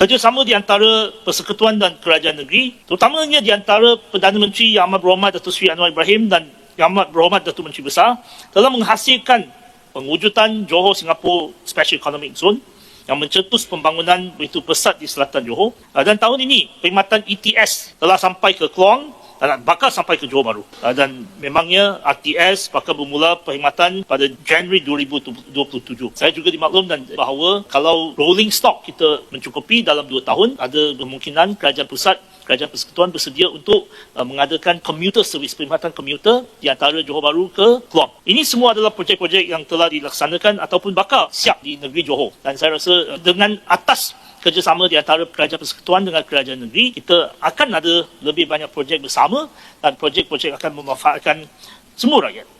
kerjasama di antara persekutuan dan kerajaan negeri, terutamanya di antara Perdana Menteri Yang Amat Berhormat Datuk Seri Anwar Ibrahim dan Yang Amat Berhormat Datuk Menteri Besar telah menghasilkan pengujudan Johor Singapore Special Economic Zone yang mencetus pembangunan begitu pesat di selatan Johor. Ah, Dan tahun ini, perkhidmatan ETS telah sampai ke Keluang dan bakal sampai ke Johor Bahru. Ah, Dan memangnya RTS bakal bermula perkhidmatan pada Januari 2027. Saya juga dimaklumkan bahawa kalau rolling stock kita mencukupi dalam 2 tahun, ada kemungkinan kerajaan pusat kerajaan persekutuan bersedia untuk uh, mengadakan commuter service, perkhidmatan komuter di antara Johor Bahru ke Keluang. Ini semua adalah projek-projek yang telah dilaksanakan ataupun bakal siap di negeri Johor. Dan saya rasa uh, dengan atas kerjasama di antara kerajaan persekutuan dengan kerajaan negeri, kita akan ada lebih banyak projek bersama dan projek-projek akan memanfaatkan semua rakyat.